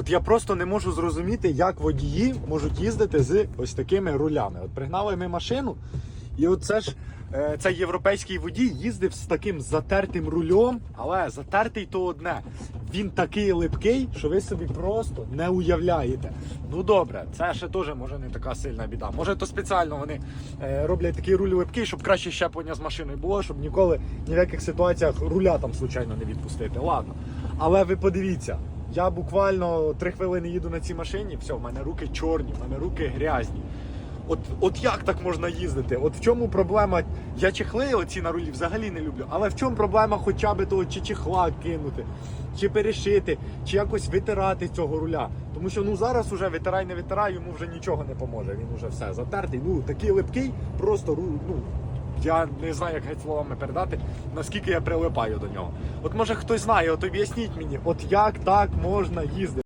От я просто не можу зрозуміти, як водії можуть їздити з ось такими рулями. От пригнали ми машину, і от це ж е, цей європейський водій їздив з таким затертим рульом, але затертий то одне. Він такий липкий, що ви собі просто не уявляєте. Ну добре, це ще теж може не така сильна біда. Може, то спеціально вони е, роблять такий руль липкий, щоб краще щеплення з машиною було, щоб ніколи ні в яких ситуаціях руля там случайно не відпустити. Ладно. Але ви подивіться, я буквально три хвилини їду на цій машині, все, в мене руки чорні, в мене руки грязні. От, от як так можна їздити? От в чому проблема? Я чехли оці на рулі взагалі не люблю. Але в чому проблема хоча б того, чи чехла кинути, чи перешити, чи якось витирати цього руля? Тому що ну зараз уже витирай, не витирай, йому вже нічого не поможе. Він уже все затертий. Ну такий липкий, просто ну. Я не знаю, як геть словами передати, наскільки я прилипаю до нього. От може хтось знає, от об'ясніть мені, от як так можна їздити.